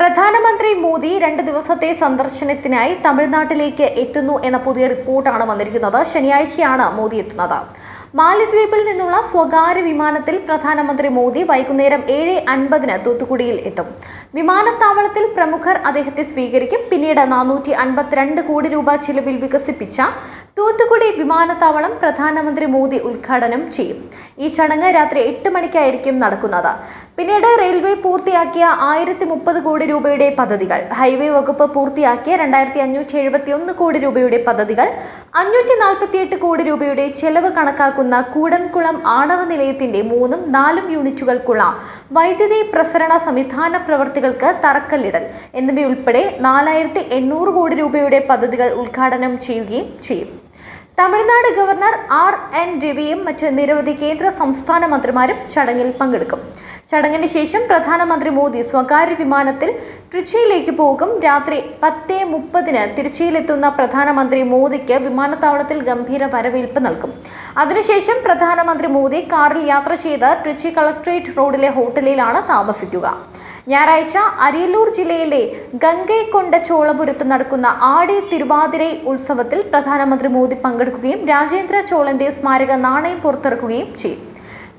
പ്രധാനമന്ത്രി മോദി രണ്ട് ദിവസത്തെ സന്ദർശനത്തിനായി തമിഴ്നാട്ടിലേക്ക് എത്തുന്നു എന്ന പുതിയ റിപ്പോർട്ടാണ് വന്നിരിക്കുന്നത്. ശനിയാഴ്ചയാണ് മോദി എത്തുന്നത്. മാലിദ്വീപിൽ നിന്നുള്ള സ്വകാര്യ വിമാനത്തിൽ പ്രധാനമന്ത്രി മോദി വൈകുന്നേരം ഏഴ് അൻപതിന് തൂത്തുക്കുടിയിൽ എത്തും. വിമാനത്താവളത്തിൽ പ്രമുഖർ അദ്ദേഹത്തെ സ്വീകരിക്കും. പിന്നീട് നാനൂറ്റി അൻപത്തിരണ്ട് കോടി രൂപ ചിലവിൽ വികസിപ്പിച്ച തൂത്തുക്കുടി വിമാനത്താവളം പ്രധാനമന്ത്രി മോദി ഉദ്ഘാടനം ചെയ്യും. ഈ ചടങ്ങ് രാത്രി എട്ട് മണിക്കായിരിക്കും നടക്കുന്നത്. പിന്നീട് റെയിൽവേ പൂർത്തിയാക്കിയ ആയിരത്തി മുപ്പത് കോടി രൂപയുടെ പദ്ധതികൾ ഹൈവേ വകുപ്പ് പൂർത്തിയാക്കിയ രണ്ടായിരത്തി അഞ്ഞൂറ്റി എഴുപത്തി ഒന്ന് കോടി രൂപയുടെ പദ്ധതികൾ അഞ്ഞൂറ്റി നാൽപ്പത്തിയെട്ട് കോടി രൂപയുടെ ചെലവ് കണക്കാക്കുന്ന കൂടംകുളം ആണവ നിലയത്തിന്റെ മൂന്നും നാലും യൂണിറ്റുകൾക്കുള്ള വൈദ്യുതി പ്രസരണ സംവിധാന പ്രവർത്തികൾക്ക് തറക്കല്ലിടൽ. എന്നിവയുൾപ്പെടെ നാലായിരത്തി കോടി രൂപയുടെ പദ്ധതികൾ ഉദ്ഘാടനം ചെയ്യുകയും ചെയ്യും. തമിഴ്നാട് ഗവർണർ ആർ എൻ രവിയും മറ്റ് നിരവധി കേന്ദ്ര സംസ്ഥാന മന്ത്രിമാരും ചടങ്ങിൽ പങ്കെടുക്കും. ചടങ്ങിന് ശേഷം പ്രധാനമന്ത്രി മോദി സ്വകാര്യ വിമാനത്തിൽ ട്രിച്ചിയിലേക്ക് പോകും. രാത്രി പത്ത് മുപ്പതിന് തിരുച്ചിയിലെത്തുന്ന പ്രധാനമന്ത്രി മോദിക്ക് വിമാനത്താവളത്തിൽ ഗംഭീര വരവേൽപ്പ് നൽകും. അതിനുശേഷം പ്രധാനമന്ത്രി മോദി കാറിൽ യാത്ര ചെയ്ത് ട്രിച്ചി കളക്ട്രേറ്റ് റോഡിലെ ഹോട്ടലിലാണ് താമസിക്കുക. ഞായറാഴ്ച അരിയല്ലൂർ ജില്ലയിലെ ഗംഗൈക്കൊണ്ട ചോളപുരത്ത് നടക്കുന്ന ആടി തിരുവാതിര ഉത്സവത്തിൽ പ്രധാനമന്ത്രി മോദി പങ്കെടുക്കുകയും രാജേന്ദ്ര ചോളന്റെ സ്മാരക നാണയം പുറത്തിറക്കുകയും ചെയ്യും.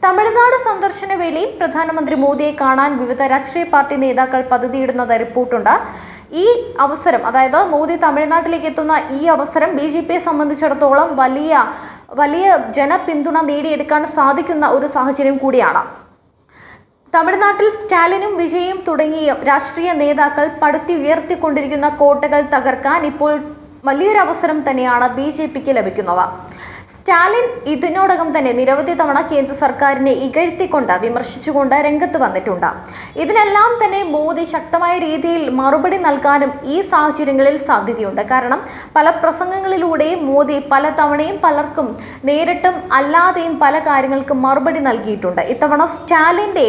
തമിഴ്നാട് സന്ദർശന വേളയിൽ പ്രധാനമന്ത്രി മോദിയെ കാണാൻ വിവിധ രാഷ്ട്രീയ പാർട്ടി നേതാക്കൾ പദ്ധതിയിടുന്നത് റിപ്പോർട്ടുണ്ട്. ഈ അവസരം അതായത് മോദി തമിഴ്നാട്ടിലേക്ക് എത്തുന്ന ഈ അവസരം ബി ജെ പിയെ സംബന്ധിച്ചിടത്തോളം വലിയ വലിയ ജനപിന്തുണ നേടിയെടുക്കാൻ സാധിക്കുന്ന ഒരു സാഹചര്യം കൂടിയാണ്. തമിഴ്നാട്ടിൽ സ്റ്റാലിനും വിജയും തുടങ്ങിയ രാഷ്ട്രീയ നേതാക്കൾ പടുത്തി ഉയർത്തിക്കൊണ്ടിരിക്കുന്ന കോട്ടകൾ തകർക്കാൻ ഇപ്പോൾ വലിയൊരു അവസരം തന്നെയാണ് ബി ജെ പിക്ക് ലഭിക്കുന്നത്. സ്റ്റാലിൻ ഇതിനോടകം തന്നെ നിരവധി തവണ കേന്ദ്ര സർക്കാരിനെ ഇകഴ്ത്തിക്കൊണ്ട് വിമർശിച്ചുകൊണ്ട് രംഗത്ത് വന്നിട്ടുണ്ട്. ഇതിനെല്ലാം തന്നെ മോദി ശക്തമായ രീതിയിൽ മറുപടി നൽകാനും ഈ സാഹചര്യങ്ങളിൽ സാധ്യതയുണ്ട്. കാരണം പല പ്രസംഗങ്ങളിലൂടെയും മോദി പല തവണയും പലർക്കും നേരിട്ടും അല്ലാതെയും പല കാര്യങ്ങൾക്കും മറുപടി നൽകിയിട്ടുണ്ട്. ഇത്തവണ സ്റ്റാലിന്റെ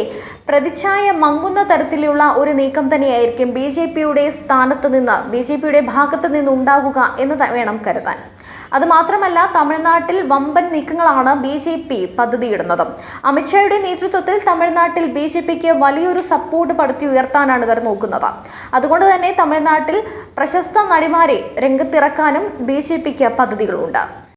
പ്രതിച്ഛായ മങ്ങുന്ന തരത്തിലുള്ള ഒരു നീക്കം തന്നെയായിരിക്കും ബി ജെ പിയുടെ സ്ഥാനത്ത് നിന്ന് ബി ജെ പിയുടെ ഭാഗത്ത് നിന്ന് ഉണ്ടാകുക എന്ന് വേണം കരുതാൻ. അതുമാത്രമല്ല തമിഴ്നാട്ടിൽ വമ്പൻ നീക്കങ്ങളാണ് ബി ജെ പി പദ്ധതിയിടുന്നത്. അമിത്ഷായുടെ നേതൃത്വത്തിൽ തമിഴ്നാട്ടിൽ ബി ജെ പിക്ക് വലിയൊരു സപ്പോർട്ട് പടുത്തി ഉയർത്താനാണ് ഇവർ നോക്കുന്നത്. അതുകൊണ്ട് തന്നെ തമിഴ്നാട്ടിൽ പ്രശസ്ത നടിമാരെ രംഗത്തിറക്കാനും ബി ജെ പിക്ക് പദ്ധതികളുണ്ട്.